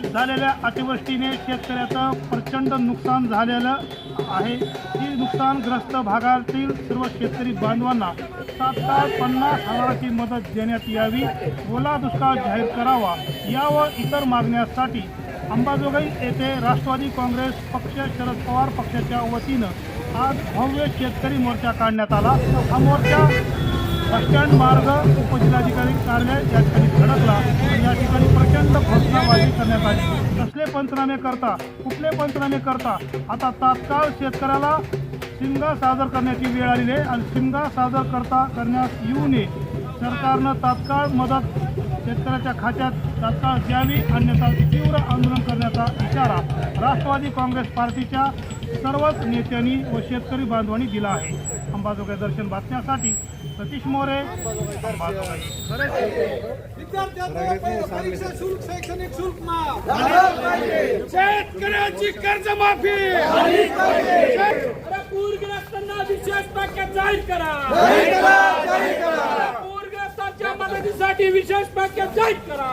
राज्यात झालेल्या अतिवृष्टीने शेतकऱ्याचं प्रचंड नुकसान झालेलं आहे. ही नुकसानग्रस्त भागातील सर्व शेतकरी बांधवांना तात्काळ पन्नास हजाराची मदत देण्यात यावी. ओला दुष्काळ जाहीर करावा. या व इतर मागण्यासाठी अंबाजोगाई येथे राष्ट्रवादी काँग्रेस पक्ष शरद पवार पक्षाच्या वतीनं आज भव्य शेतकरी मोर्चा काढण्यात आला. हा मोर्चा बसस्टँड मार्ग उपजिल्हाधिकारी कार्यालय या ठिकाणी धडकला. या ठिकाणी प्रचंड घोषणाबाजी करण्यात आली. कसले पंचनामे करता कुठले पंचनामे करता? आता तात्काळ शेतकऱ्याला शिमगा सादर करण्याची वेळ आलेली आहे आणि शिमगा सादर करता करण्यास येऊ नये. सरकारनं तात्काळ मदत शेतकऱ्याच्या खात्यात तात्काळ द्यावी अन्यथा तीव्र आंदोलन करण्याचा इशारा राष्ट्रवादी काँग्रेस पार्टीच्या सर्वच नेत्यांनी व शेतकरी बांधवांनी दिला आहे. अंबाजोगाई दर्शन बातम्यासाठी सतीश मोरे अंबाजोगाई. परीक्षा शुल्क शैक्षणिक शुल्क कर्जमाफी पूरग्रस्तांना विशेष पॅकेज जाहीर करा पूरग्रस्तांच्या मदतीसाठी विशेष पॅकेज जाहीर करा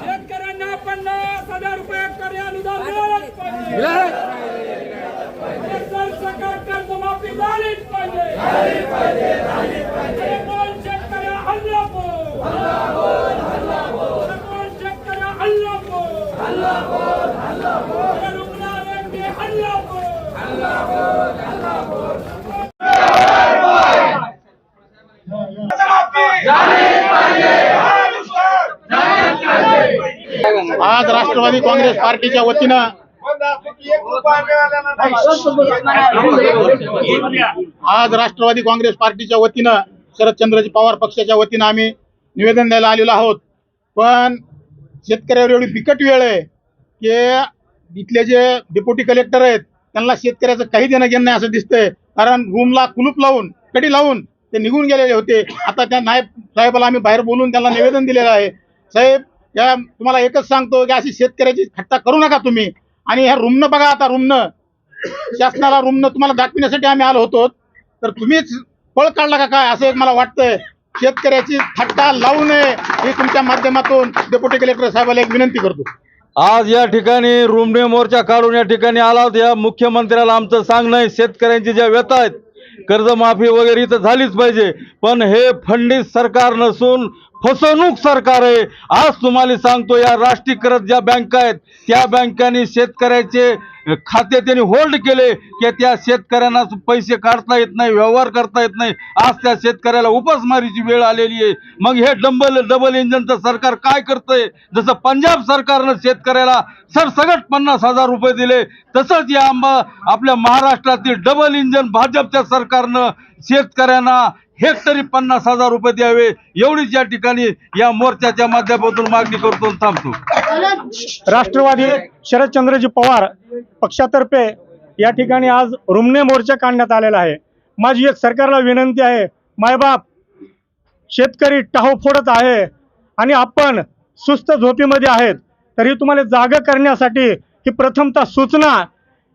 शेतकऱ्यांना पन्नास हजार रुपये कर्ज अनुदान आज राष्ट्रवादी काँग्रेस पार्टीच्या वतीनं आज राष्ट्रवादी काँग्रेस पार्टीच्या वतीनं शरदचंद्रजी पवार पक्षाच्या वतीनं आम्ही निवेदन द्यायला आलेलो आहोत पण शेतकऱ्यावर एवढी बिकट वेळ आहे की इथले जे डेप्युटी कलेक्टर आहेत त्यांना शेतकऱ्याचं काही देणं घेणं नाही असं दिसतंय कारण रूमला कुलूप लावून कडी लावून ते निघून गेलेले होते आता त्या नायब साहेबाला आम्ही बाहेर बोलून त्यांना निवेदन दिलेलं आहे साहेब या तुम्हाला एकच सांगतो की अशी शेतकऱ्याची थट्टा करू नका तुम्ही आणि ह्या रुमनं बघा आता रुमनं. शासनाला रुमनं तुम्हाला दाखविण्यासाठी आम्ही आलो होतो. तर तुम्हीच पळ काढला का काय? असं एक मला वाटतंय. शेतकऱ्याची थट्टा लावू नये ही तुमच्या माध्यमातून डेप्युटी कलेक्टर साहेबाला एक विनंती करतो. आज या ठिकाणी रुमणे मोर्चा काढून या ठिकाणी आला होता. या मुख्यमंत्र्याला आमचं सांगणं आहे शेतकऱ्यांची ज्या व्यथा आहेत कर्जमाफी वगैरे इथं झालीच पाहिजे. पण हे फंडित सरकार नसून फसवणूक सरकार आहे. आज तुम्हाला सांगतो या राष्ट्रीयकृत ज्या बँका आहेत त्या बँकांनी शेतकऱ्याचे खाते त्यांनी होल्ड केले की त्या शेतकऱ्यांना पैसे काढता येत नाही व्यवहार करता येत नाही. आज त्या शेतकऱ्याला उपासमारीची वेळ आलेली आहे. मग हे डबल डबल इंजनचं सरकार काय करतंय? जसं पंजाब सरकारनं शेतकऱ्याला सरसगट पन्नास हजार रुपये दिले तसंच या आंबा आपल्या महाराष्ट्रातील डबल इंजन भाजपच्या सरकारनं शेतकऱ्यांना हेक्टरी पन्नास हजार रुपये द्यावे. एवढीच या ठिकाणी या मोर्चाच्या माध्यमातून मागणी करतो थांबतो. राष्ट्रवादी शरदचंद्रजी पवार पक्षातर्फे या ठिकाणी आज रुमणे मोर्चा काढण्यात आलेला आहे. माझी एक सरकारला विनंती आहे मायबाप शेतकरी टाहो फोडत आहे आणि आपण सुस्त झोपीमध्ये आहेत तरी तुम्हाला जागा करण्यासाठी ही प्रथमतः सूचना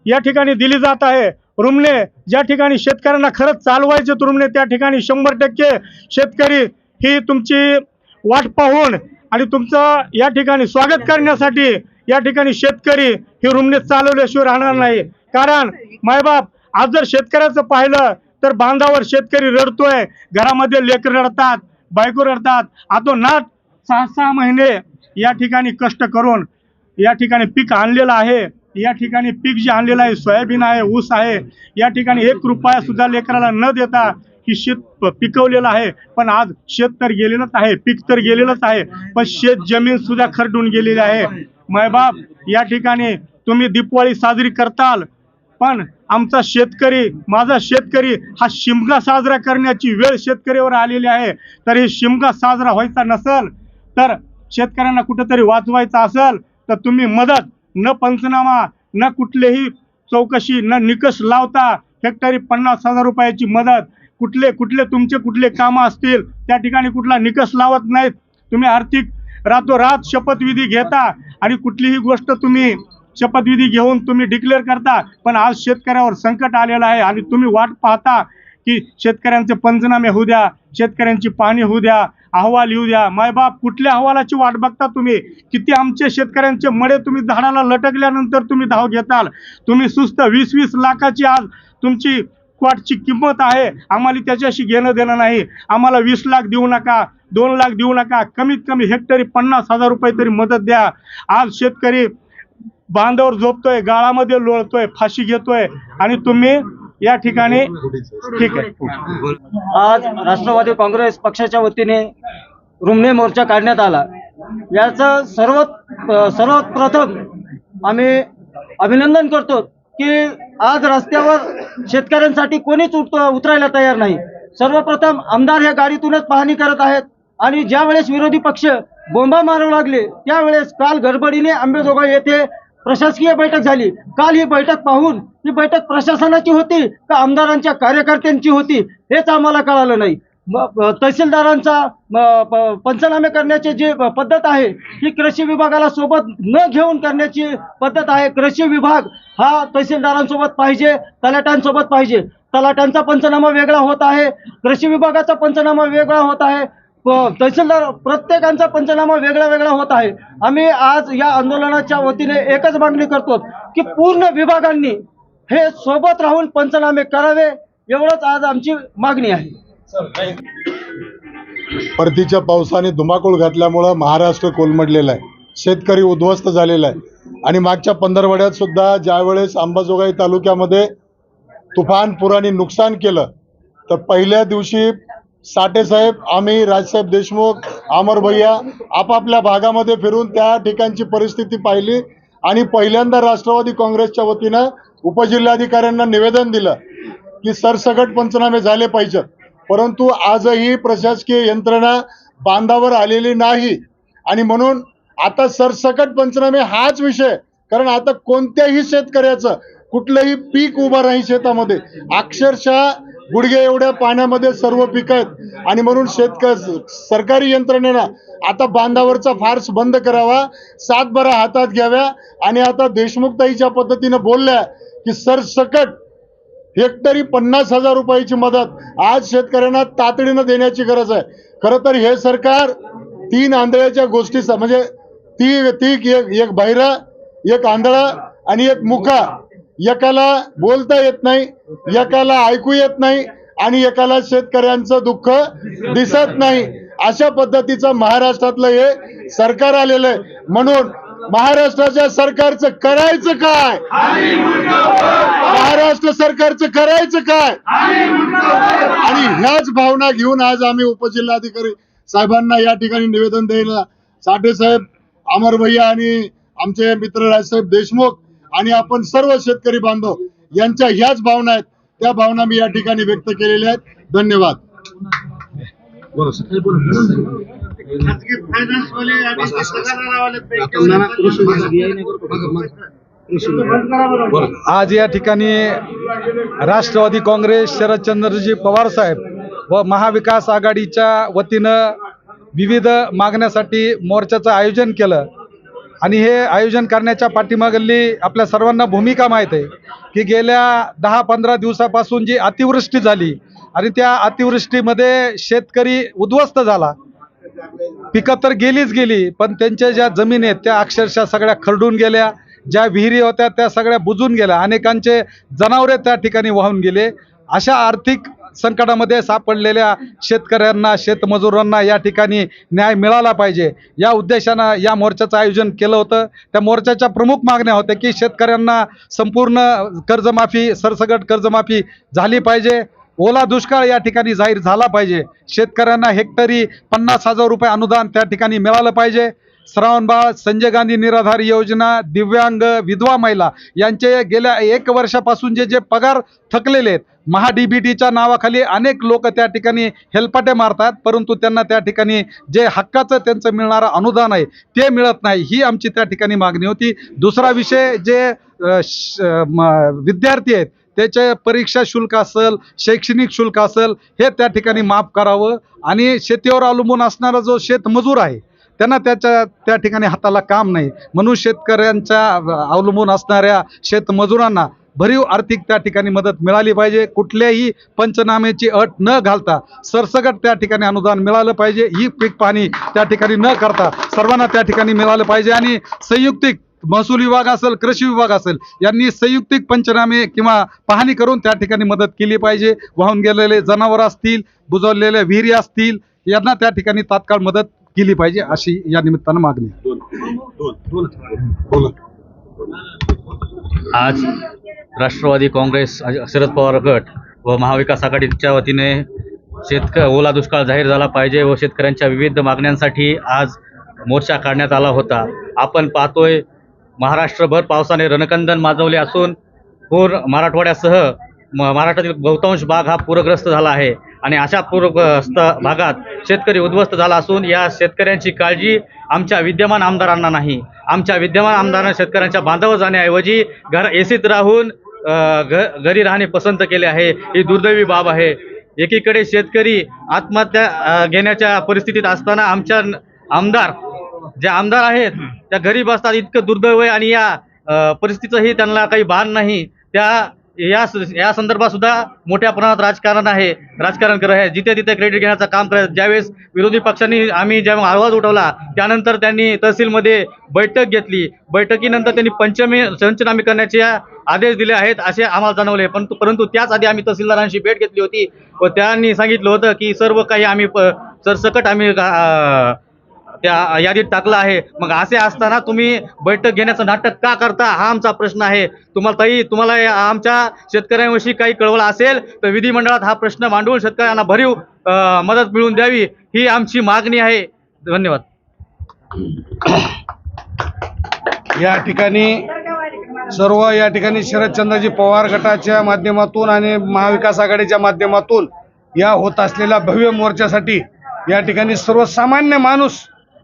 या ठिकाणी दिली जात आहे. रुमणे ज्या ठिकाणी शेतकऱ्यांना खरंच चालवायचे रुमणे त्या ठिकाणी शंभर टक्के शेतकरी ही तुमची वाट पाहून आणि तुमचं या ठिकाणी स्वागत करण्यासाठी या ठिकाणी शेतकरी ही रुमणे चालवल्याशिवाय राहणार नाही. कारण मायबाप आज जर शेतकऱ्याचं पाहिलं तर बांधावर शेतकरी रडतोय घरामध्ये लेकर रडतात बायको रडतात. आतो नाट सहा सहा महिने या ठिकाणी कष्ट करून या ठिकाणी पीक आणलेलं आहे. या ठिकाणी पीक जे आणलेलं आहे सोयाबीन आहे ऊस आहे या ठिकाणी एक रुपया सुद्धा लेकराला न देता ही शेत पिकवलेलं आहे. पण आज शेत तर गेलेलंच आहे पीक तर गेलेलंच आहे पण शेत जमीन सुद्धा खरडून गेलेली आहे. मायबाप या ठिकाणी तुम्ही दीपवाळी साजरी करताल पण आमचा शेतकरी माझा शेतकरी हा शिमगा साजरा करण्याची वेळ शेतकरीवर आलेली आहे. तर हे शिमगा साजरा व्हायचा नसेल तर शेतकऱ्यांना कुठंतरी वाचवायचा असेल तर तुम्ही मदत न पंचनामा न कुठलेही चौकशी न निकष लावता हेक्टरी पन्नास हजार रुपयाची मदत. कुठले कुठले तुमचे कुठले कामं असतील त्या ठिकाणी कुठला निकष लावत नाहीत. तुम्ही आर्थिक रातोरात शपथविधी घेता आणि कुठलीही गोष्ट तुम्ही शपथविधी घेऊन तुम्ही डिक्लेअर करता पण आज शेतकऱ्यावर संकट आलेलं आहे आणि तुम्ही वाट पाहता की शेतकऱ्यांचे पंचनामे होऊ द्या शेतकऱ्यांची पाणी होऊ द्या अहवाल येऊ द्या. मायबाप कुठल्या अहवालाची वाट बघता तुम्ही? किती आमचे शेतकऱ्यांचे मडे तुम्ही झाडाला लटकल्यानंतर तुम्ही धाव घेताल? तुम्ही सुस्त वीस वीस लाखाची आज तुमची क्वाटची किंमत आहे. आम्हाला त्याच्याशी घेणं देणं नाही. आम्हाला वीस लाख देऊ नका दोन लाख देऊ नका. कमीत कमी हेक्टरी पन्नास हजार रुपये तरी मदत द्या. आज शेतकरी बांधावर झोपतोय गाळामध्ये लोळतोय फाशी घेतोय. आणि तुम्ही या ठिकाणी ठीक आहे. आज राष्ट्रवादी काँग्रेस पक्षाच्या वतीने रुमणे मोर्चा काढण्यात आला. याचं सर्व सर्वप्रथम आम्ही अभिनंदन करतो की आज रस्त्यावर शेतकऱ्यांसाठी कोणीच उठ उतरायला तयार नाही. सर्वप्रथम आमदार ह्या गाडीतूनच पाहणी करत आहेत आणि ज्यावेळेस विरोधी पक्ष बोंबा मारू लागले त्यावेळेस काल गडबडीने आंबेजोगाई येथे प्रशासकीय बैठक झाली. काल ही बैठक पाहून ही बैठक प्रशासनाची होती का आमदारांच्या कार्यकर्त्यांची होती हेच आम्हाला कळालं नाही. तहसीलदारांचा पंचनामे करण्याची जी पद्धत आहे ही कृषी विभागाला सोबत न घेऊन करण्याची पद्धत आहे. कृषी विभाग हा तहसीलदारांसोबत पाहिजे तलाट्यांसोबत पाहिजे. तलाट्यांचा पंचनामा वेगळा होत आहे कृषी विभागाचा पंचनामा वेगळा होत आहे तहसीलदार प्रत्येकांचा पंचनामा वेगळा वेगळा होत आहे. आम्ही आज या आंदोलनाच्या वतीने एकच मागणी करतो की पूर्ण विभागांनी हे सोबत राहून पंचनामे करावे एवढंच आज आमची मागणी आहे. परतीच्या पावसाने धुमाकूळ घातल्यामुळं महाराष्ट्र कोलमडलेला आहे. शेतकरी उद्ध्वस्त झालेला आहे. आणि मागच्या पंधरवड्यात सुद्धा ज्यावेळेस अंबाजोगाई तालुक्यामध्ये तुफान पुराने नुकसान केलं तर पहिल्या दिवशी साठेसाहेब आम्ही राजसाहेब देशमुख अमर भैया आपापल्या भागामध्ये फिरून त्या ठिकाणची परिस्थिती पाहिली. आणि पहिल्यांदा राष्ट्रवादी काँग्रेसच्या वतीनं उपजिल्हाधिकाऱ्यांना निवेदन दिलं की सरसकट पंचनामे झाले पाहिजेत परंतु आजही प्रशासकीय यंत्रणा बांधावर आलेली नाही. आणि म्हणून आता सरसकट पंचनामे हाच विषय कारण आता कोणत्याही शेतकऱ्याचं कुठलंही पीक उभं नाही शेतामध्ये. अक्षरशः गुडघे एवढ्या पाण्यामध्ये सर्व पिक आहेत. आणि म्हणून शेतक सरकारी यंत्रणेनं आता बांधावरचा फार्स बंद करावा सातबारा हातात घ्याव्या आणि आता देशमुखताईच्या पद्धतीनं बोलल्या की सरसकट हेक्टरी पन्नास हजार रुपयाची मदत आज शेतकऱ्यांना तातडीनं देण्याची गरज आहे. खरं तर हे सरकार तीन आंधळ्याच्या गोष्टी म्हणजे ती ती एक एक बहिरा एक आंधळा आणि एक मुका एकाला बोलता येत नाही एकाला ऐकू येत नाही आणि एकाला शेतकऱ्यांचं दुःख दिसत नाही. अशा पद्धतीचं महाराष्ट्रातलं हे सरकार आलेलं आहे. म्हणून महाराष्ट्राच्या सरकारचं करायचं काय? महाराष्ट्र सरकारचं करायचं काय? आणि ह्याच भावना घेऊन आज आम्ही उपजिल्हाधिकारी साहेबांना या ठिकाणी निवेदन द्यायला साठे साहेब अमर भैया आणि आमचे मित्र राजसाहेब देशमुख आणि आपण सर्व शेतकरी बांधव यांच्या ह्याच भावना आहेत. त्या भावना मी या ठिकाणी व्यक्त केलेल्या आहेत. धन्यवाद. आज या ठिकाणी राष्ट्रवादी काँग्रेस शरदचंद्रजी पवार साहेब व महाविकास आघाडीच्या वतीनं विविध मागण्यासाठी मोर्चाचं आयोजन केलं. आणि हे आयोजन करण्याच्या पाठीमागली आपल्या सर्वांना भूमिका माहीत आहे की गेल्या दहा पंधरा दिवसापासून जी अतिवृष्टी झाली आणि त्या अतिवृष्टीमध्ये शेतकरी उद्ध्वस्त झाला. पिकं तर गेलीच गेली पण त्यांच्या ज्या जमिनी आहेत त्या अक्षरशः सगळ्या खरडून गेल्या ज्या विहिरी होत्या त्या सगळ्या बुजून गेल्या अनेकांचे जनावरे त्या ठिकाणी वाहून गेले. अशा आर्थिक संकटामध्ये सापडलेल्या शेतकऱ्यांना शेतमजुरांना या ठिकाणी न्याय मिळाला पाहिजे. या उद्देशानं या मोर्चाचं आयोजन केलं होतं. त्या मोर्चाच्या प्रमुख मागण्या होत्या की शेतकऱ्यांना संपूर्ण कर्जमाफी सरसगट कर्जमाफी झाली पाहिजे. ओला दुष्काळ या ठिकाणी जाहीर झाला पाहिजे. शेतकऱ्यांना हेक्टरी पन्नास हजार रुपये अनुदान त्या ठिकाणी मिळालं पाहिजे. श्रावणबाळ संजय गांधी निराधार योजना दिव्यांग विधवा महिला यांचे गेल्या एक वर्षापासून जे जे पगार थकलेले आहेत महाडीबीटीच्या नावाखाली अनेक लोक त्या ठिकाणी हेलपाटे मारतात परंतु त्यांना त्या ठिकाणी जे हक्काचं त्यांचं मिळणारं अनुदान आहे ते मिळत नाही ही आमची त्या ठिकाणी मागणी होती. दुसरा विषय जे श- म- विद्यार्थी आहेत त्याचे परीक्षा शुल्क असेल शैक्षणिक शुल्क असेल हे त्या ठिकाणी माफ करावं. आणि शेतीवर अवलंबून असणारा जो शेतमजूर आहे त्यांना त्याच्या त्या ठिकाणी हाताला काम नाही. म्हणून शेतकऱ्यांच्या अवलंबून असणाऱ्या शेतमजुरांना भरीव आर्थिक त्या ठिकाणी मदत मिळाली पाहिजे. कुठल्याही पंचनाम्याची अट न घालता सरसकट त्या ठिकाणी अनुदान मिळालं पाहिजे. ही पीक पाहणी त्या ठिकाणी न करता सर्वांना त्या ठिकाणी मिळालं पाहिजे. आणि संयुक्तिक महसूल विभाग असेल कृषी विभाग असेल यांनी संयुक्तिक पंचनामे किंवा पाहणी करून त्या ठिकाणी मदत केली पाहिजे. वाहून गेलेले जनावर असतील बुजवलेल्या विहिरी असतील यांना त्या ठिकाणी तात्काळ मदत केली पाहिजे अशी या निमित्तानं मागणी. आज राष्ट्रवादी काँग्रेस शरद पवार गट व महाविकास आघाडीच्या वतीने शेतक ओला दुष्काळ जाहीर झाला पाहिजे व शेतकऱ्यांच्या विविध मागण्यांसाठी आज मोर्चा काढण्यात आला होता. आपण पाहतोय महाराष्ट्रभर पावसाने रणकंदन माजवले असून पूर मराठवाड्यासह म- महाराष्ट्रातील बहुतांश भाग हा पूरग्रस्त झाला आहे. आणि अशा पूरग्रस्त भागात शेतकरी उद्ध्वस्त झाला असून या शेतकऱ्यांची काळजी आमच्या विद्यमान आमदारांना नाही. आमच्या विद्यमान आमदारांना शेतकऱ्यांच्या बांधावर जाण्याऐवजी घर एसीत राहून घ घरी राहणे पसंत केले आहे. ही दुर्दैवी बाब आहे. एकीकडे शेतकरी आत्महत्या घेण्याच्या परिस्थितीत असताना आमच्या आमदार जे आमदार आहेत त्या गरीब असतात इतकं दुर्दैव आहे आणि या परिस्थितीचंही त्यांना काही भान नाही. त्या या स- या संदर्भात सुद्धा मोठ्या प्रमाणात राजकारण आहे राजकारण करत आहे. जिथे तिथे क्रेडिट घेण्याचं काम करत ज्यावेळेस विरोधी पक्षांनी आम्ही जेव्हा आवाज उठवला त्यानंतर त्यांनी तहसीलमध्ये बैठक घेतली. बैठकीनंतर त्यांनी पंचमी पंचनामे करण्याचे आदेश दिले आहेत असे आम्हाला जाणवले. परंतु परंतु त्याच आधी आम्ही तहसीलदारांशी भेट घेतली होती. व त्यांनी सांगितलं होतं की सर्व काही आम्ही प- सरसकट आम्ही त्या यादीत टाकलं आहे. मग असे असताना तुम्ही बैठक घेण्याचं नाटक का करता? हा आमचा प्रश्न आहे. तुम्हाला ताई तुम्हाला आमच्या शेतकऱ्यांविषयी काही कळवलं असेल तर विधिमंडळात हा प्रश्न मांडून शेतकऱ्यांना भरीव मदत मिळवून द्यावी ही आमची मागणी आहे. धन्यवाद. या ठिकाणी सर्व या ठिकाणी शरदचंद्रजी पवार गटाच्या माध्यमातून आणि महाविकास आघाडीच्या माध्यमातून या होत असलेल्या भव्य मोर्चासाठी या ठिकाणी सर्वसामान्य माणूस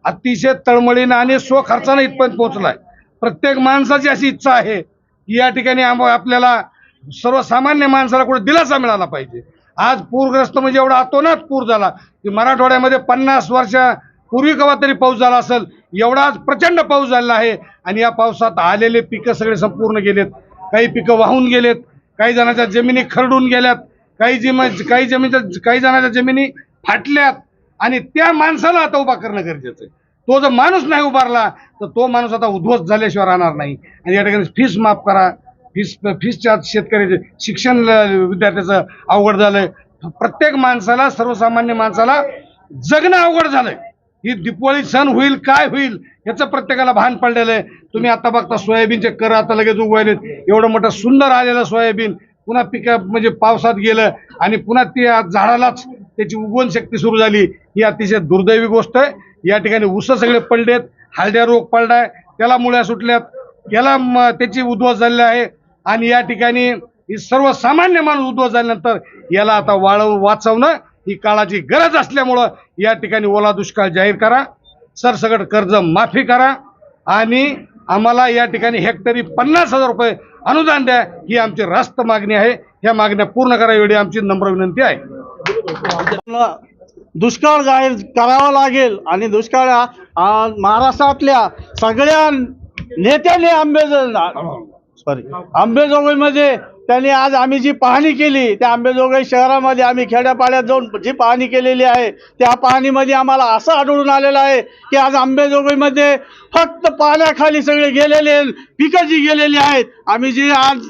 अतिशय तळमळीनं आणि स्वखर्चानं इथपर्यंत पोहोचलाय. प्रत्येक माणसाची अशी इच्छा आहे की या ठिकाणी आपल्याला सर्वसामान्य माणसाला कुठे दिलासा मिळाला पाहिजे. आज पूरग्रस्त म्हणजे एवढा अतोनात पूर झाला की मराठवाड्यामध्ये पन्नास वर्षा पूर्वी केव्हा तरी पाऊस झाला असेल एवढा आज प्रचंड पाऊस झालेला आहे आणि या पावसात आलेले पिकं सगळे संपूर्ण गेलेत. काही पिकं वाहून गेलेत काही जणांच्या जमिनी खरडून गेल्यात काही जम काही जमीनच्या काही जणांच्या जमिनी फाटल्यात आणि त्या माणसाला आता उभा करणं गरजेचं आहे. तो जर माणूस नाही उभारला तर तो माणूस आता उद्ध्वस्त झाल्याशिवाय राहणार नाही. आणि या ठिकाणी फीस माफ करा. फीस फीसच्या शेतकऱ्याचे शिक्षण विद्यार्थ्याचं अवघड झालंय. प्रत्येक माणसाला सर्वसामान्य माणसाला जगणं अवघड झालंय. ही दिपावळी सण होईल काय होईल याचं प्रत्येकाला भान पडलेलं आहे. तुम्ही आता बघता सोयाबीनचे कर आता लगेच उगवायलेत. एवढं मोठं सुंदर आलेलं सोयाबीन पुन्हा पिका म्हणजे पावसात गेलं आणि पुन्हा त्या झाडालाच त्याची उगवण शक्ती सुरू झाली. ही अतिशय दुर्दैवी गोष्ट आहे. या ठिकाणी उस सगळे पडलेत हळद्या रोग पडलाय त्याला मुळ्या सुटल्यात याला त्याची उद्ध्वस झालेली आहे. आणि या ठिकाणी ही सर्वसामान्य माणूस उद्ध्वस्त झाल्यानंतर याला आता वाळव वाचवणं ही काळाची गरज असल्यामुळं या ठिकाणी ओला दुष्काळ जाहीर करा सरसकट कर्ज माफी करा आणि आम्हाला या ठिकाणी हेक्टरी पन्नास हजार रुपये अनुदान द्या ही आमची रास्त मागणी आहे. ह्या मागण्या पूर्ण करा एवढी आमची नम्र विनंती आहे. दुष्काळ जाहीर करावा लागेल आणि दुष्काळ महाराष्ट्रातल्या सगळ्या नेत्यांनी आंबेजोगाई सॉरी आंबेजोगाईमध्ये त्यांनी आज आम्ही जी पाहणी केली त्या आंबेजोगाई शहरामध्ये आम्ही खेड्यापाड्यात जाऊन जी पाहणी केलेली आहे त्या पाहणीमध्ये आम्हाला असं आढळून आलेलं आहे की आज आंबेजोगाईमध्ये फक्त पाण्याखाली सगळे गेलेले पिकं जी गेलेली आहेत आम्ही जी आज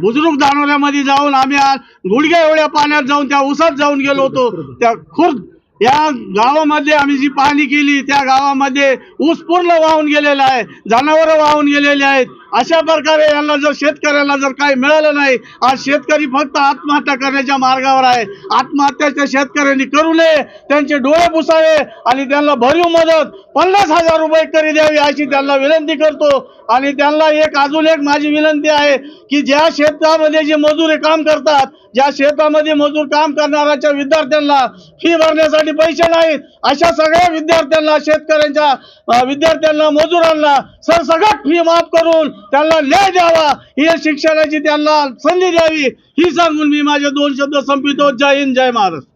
बुजुर्ग दानोऱ्यामध्ये जाऊन आम्ही आज गुडघ्या एवढ्या पाण्यात जाऊन त्या उसात जाऊन गेलो होतो. त्या खुर्द या गावामध्ये आम्ही जी पाहणी केली त्या गावामध्ये ऊस पूर्ण वाहून गेलेला आहे जनावरं वाहून गेलेले आहेत. अशा प्रकारे यांना जर शेतकऱ्याला जर काही मिळालं नाही आज शेतकरी फक्त आत्महत्या करण्याच्या मार्गावर आहे. आत्महत्याच्या शेतकऱ्यांनी करू नये त्यांचे डोळे पुसावे आणि त्यांना भरीव मदत पन्नास हजार रुपये तरी द्यावी अशी त्यांना विनंती करतो. आणि त्यांना एक अजून एक माझी विनंती आहे की ज्या शेतामध्ये जे मजूर काम करतात ज्या शेतामध्ये मजूर काम करणाऱ्याच्या विद्यार्थ्यांना फी भरण्यासाठी पैसे नाहीत अशा सगळ्या विद्यार्थ्यांना शेतकऱ्यांच्या विद्यार्थ्यांना मजुरांना सरसकट फी माफ करून त्यांना न्याय द्यावा. हे शिक्षणाची त्यांना संधी द्यावी. ही सांगून मी माझे दोन शब्द संपितो जय हिंद जय महाराष्ट्र.